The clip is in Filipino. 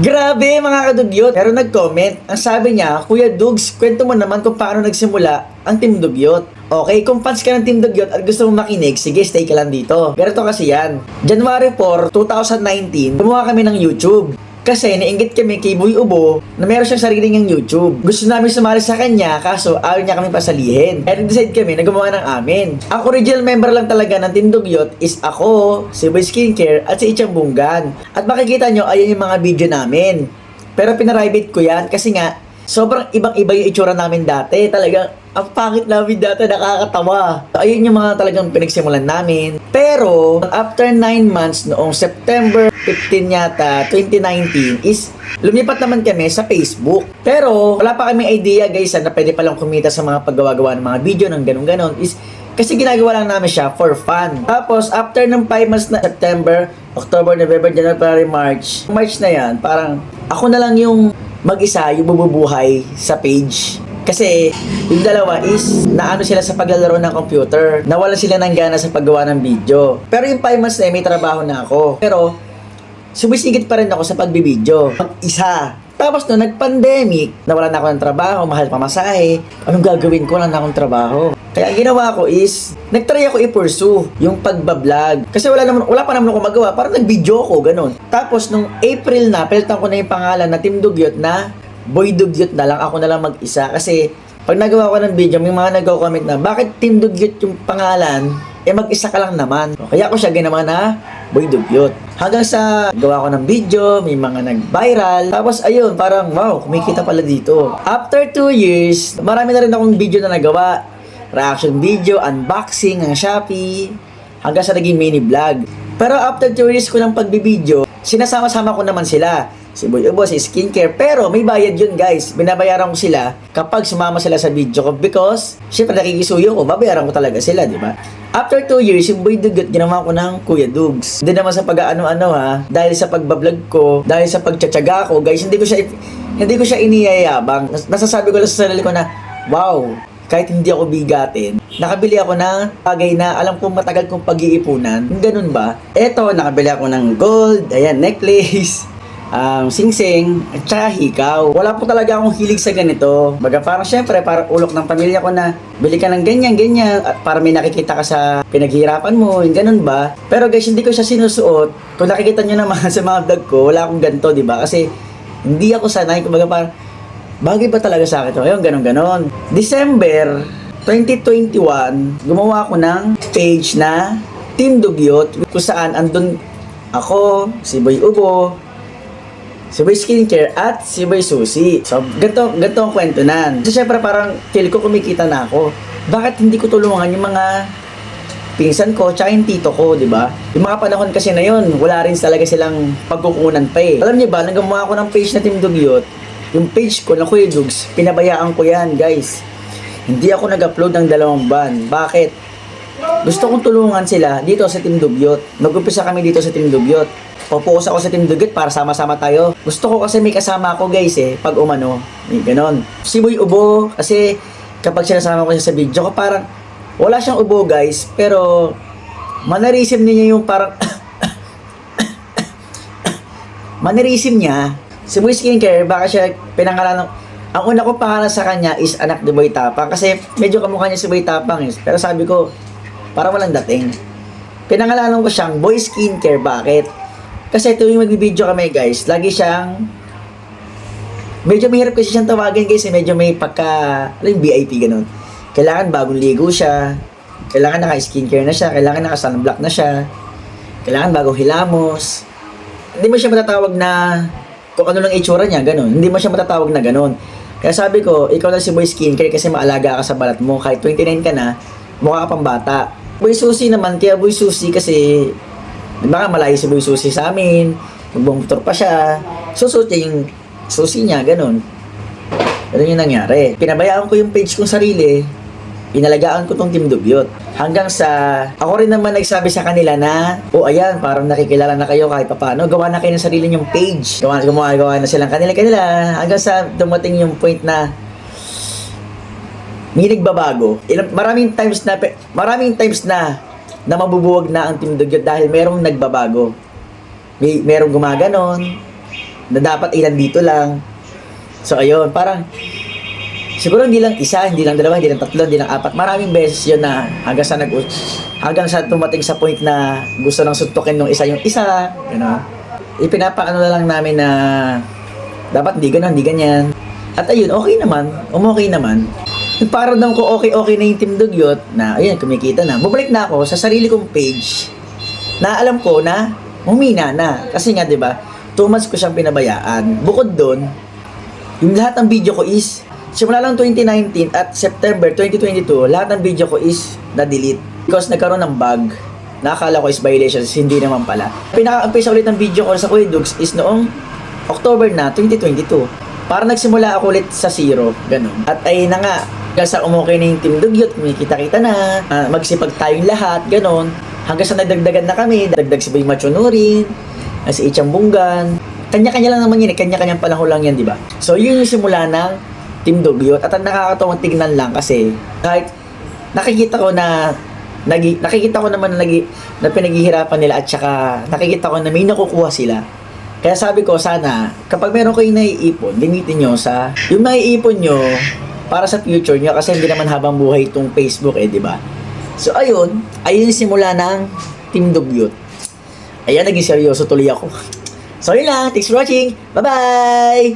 Grabe mga kadugyot. Pero nag-comment. Ang sabi niya, Kuya Dugs, kwento mo naman kung paano nagsimula ang Team Dugyot. Okay, kung fans ka ng Team Dugyot at gusto mong makinig, sige, stay ka lang dito. Ganito kasi yan. January 4, 2019, gumawa kami ng YouTube. Kasi nainggit kami kay Boy Ubo na meron siyang sarili niyang YouTube. Gusto namin sumali sa kanya kaso ayaw niya kami pasalihin. Kaya decide kami na gumawa ng amin. Ang original member lang talaga ng Team Dugyot is ako, si Boy Skincare at si Ichang Bunggan. At makikita nyo, ayan yung mga video namin. Pero pinaribate ko yan kasi nga sobrang ibang-iba yung itsura namin dati. Talagang ang pangit namin dati, nakakatawa. Ayun yung mga talagang pinagsimulan namin. Pero, after 9 months noong September 15 yata, 2019, is lumipat naman kami sa Facebook. Pero, wala pa kami idea guys na pwede palang kumita sa mga paggawa-gawa ng mga video ng ganun-ganon. Is, kasi ginagawa lang namin siya for fun. Tapos, after ng 5 months na September, October, November, January, March, March na yan, parang ako na lang yung mag-isa yung bububuhay sa page. Kasi yung dalawa is naano sila sa paglalaro ng computer. Nawala sila ng gana sa paggawa ng video. Pero yung 5 months na may trabaho na ako. Pero sumisigit pa rin ako sa pagbibideo. Isa. Tapos no, nag-pandemic, nawala na ako ng trabaho, mahal pamasahe. Anong gagawin ko? Wala na akong trabaho. Kaya ginawa ko is, nagtry ako i-pursue yung pagbablog. Kasi wala naman, wala pa naman ako magawa, parang nag-video ako, ganun. Tapos nung April na, pilitan ko na yung pangalan na Team Dugyot na Boy Dugyot na lang, ako na lang mag-isa. Kasi pag nagawa ko ng video, may mga nag-comment na, bakit Team Dugyot yung pangalan? Eh mag-isa ka lang naman. Kaya ako siya ginawa na Boy Dugyot. Hanggang sa gawa ko ng video, may mga nag-viral. Tapos ayun, parang wow, kumikita pala dito. After 2 years, marami na rin akong video na nagawa. Reaction video, unboxing ng Shopee, hanggang sa naging mini vlog. Pero after 2 years ko ng pagbibideo, sinasama-sama ko naman sila. Si Boy Ubo, si Skincare. Pero may bayad yun guys. Binabayaran ko sila kapag sumama sila sa video ko because syempre nakikisuyo ko, babayaran ko talaga sila, di ba? After 2 years, yung Boy Dugot, ginawa ko ng Kuya Dugs. Hindi naman sa pag-ano-ano ha, dahil sa pagbablog ko, dahil sa pagtsatsaga ko, guys, hindi ko siya hindi ko siya iniyayabang. Nas- Nasasabi ko lang sa sarili ko na, wow, kahit hindi ako bigatin, nakabili ako ng bagay na alam kong matagal kong pag-iipunan. Ganun ba? Eto, nakabili ako ng gold, ayan, necklace, um, sing-sing, at saka hikaw. Wala po talaga akong hilig sa ganito. Baga parang syempre, parang ulok ng pamilya ko na bili ka ng ganyan, ganyan, at para may nakikita ka sa pinaghirapan mo, yung ganun ba? Pero guys, hindi ko siya sinusuot. Kung nakikita nyo naman sa mga vlog ko, wala akong ganito, di ba? Kasi hindi ako sanay, kumbaga parang, bagay ba talaga sa akin? Ayun, ganun, ganon. December 2021, gumawa ako ng page na Team Dugyot kung saan andun ako, si Boy Ubo, si Boy Skincare at si Boy Susi. So, ganito, ganito ang kwento nan. So, syempre parang feel ko kumikita na ako. Bakit hindi ko tulungan yung mga pinsan ko, tsaka yung tito ko, di ba? Yung mga panahon kasi na yun, wala rin talaga silang pagkukunan pa eh. Alam niyo ba, nang gumawa ako ng page na Team Dugyot, yung page ko na Kuya Dugs, pinabayaan ko yan, guys. Hindi ako nag-upload ng dalawang ban. Bakit? Gusto kong tulungan sila dito sa Team Dugyot. Nag-umpisa kami dito sa Team Dugyot. Popokus ako sa Team Dugyot para sama-sama tayo. Gusto ko kasi may kasama ako guys eh, pag umano. May ganon. Si Boy Ubo, kasi kapag sinasama ko siya sa video ko, parang wala siyang ubo guys, pero mannerism niya yung parang mannerism niya, si Boy Skincare, baka siya pinangalan ng ang una ko pangalan sa kanya is anak ni Boy Tapang kasi medyo kamukha niya si Boy Tapang eh. Pero sabi ko, para walang dating. Pinangalanan ko siyang Boy Skincare. Bakit? Kasi tuwing magbibideo kami guys, lagi siyang medyo mahirap kasi siyang tawagin guys eh. Medyo may pagka, ano yung VIP ganun. Kailangan bagong ligo siya. Kailangan naka-skincare na siya. Kailangan naka-sunblock na siya. Kailangan bagong hilamos. Hindi mo siya matatawag na kung ano lang itsura niya, ganun. Hindi mo siya matatawag na ganun. Kaya sabi ko, ikaw na si Boy Skincare kasi maalaga ka sa balat mo. Kahit 29 ka na, mukha ka pang bata. Boy Susi naman, kaya Boy Susi kasi, di ba nga malayo si Boy Susi sa amin, magbumotor pa siya, susot yung susi niya, ganun. Ganun yung nangyari. Pinabayaan ko yung page kong sarili, inalagaan ko tong Team Dugyot. Hanggang sa, ako rin naman nagsabi sa kanila na, oh ayan, parang nakikilala na kayo kahit paano, gawa na kayo ng sarili nyong page. Gawa, gumawa, gawa na silang kanila-kanila. Hanggang sa dumating yung point na, may nagbabago. Ilang, maraming times na, maraming times na, na mabubuwag na ang Team Dugyot dahil merong nagbabago. May, merong gumaganon, na dapat ilan dito lang. So ayun, parang siguro hindi lang isa, hindi lang dalawa, hindi lang tatlo, hindi lang apat. Maraming beses yun na hanggang sa nag hanggang sa tumating sa point na gusto nang suntukin nung isa yung isa, you know. Ipinapaano na lang namin na dapat hindi ganun, hindi ganyan. At ayun, okay naman, umokay naman. Nagparamdam ko okay-okay na yung Team Dugyot na ayun, kumikita na. Bumalik na ako sa sarili kong page na alam ko na humina na. Kasi nga, di ba, two months ko siyang pinabayaan. Bukod doon, yung lahat ng video ko is, simula lang 2019 at September 2022, lahat ng video ko is na-delete. Because nagkaroon ng bug. Nakakala ko is violations, hindi naman pala. Pinaka-umpisa ulit ng video ko sa Kuya Dugs is noong October na 2022. Para nagsimula ako ulit sa zero, ganun. At ay na nga, sa umukay na yung Team Dugyot, kumikita-kita na, ah, magsipag tayong lahat, ganun. Hanggang sa nagdagdagan na kami, dagdag si Boy Machonurin, ah, si Ichang Bunggan. Kanya-kanya lang naman yun eh, kanya-kanyang panahon lang yan, di ba? So, yun yung simula ng Team Dugyot. At ang nakakatawang tignan lang kasi, kahit nakikita ko na nagi, nakikita ko naman na, nagi, na pinaghihirapan nila at saka nakikita ko na may nakukuha sila. Kaya sabi ko, sana, kapag meron kayong naiipon, gamitin nyo sa, yung naiipon nyo, para sa future nyo, kasi hindi naman habang buhay itong Facebook eh, di ba? So, ayun, ayun simula ng Team Dugyot. Ayan, naging seryoso tuloy ako. So, yun lang. Thanks for watching. Bye-bye!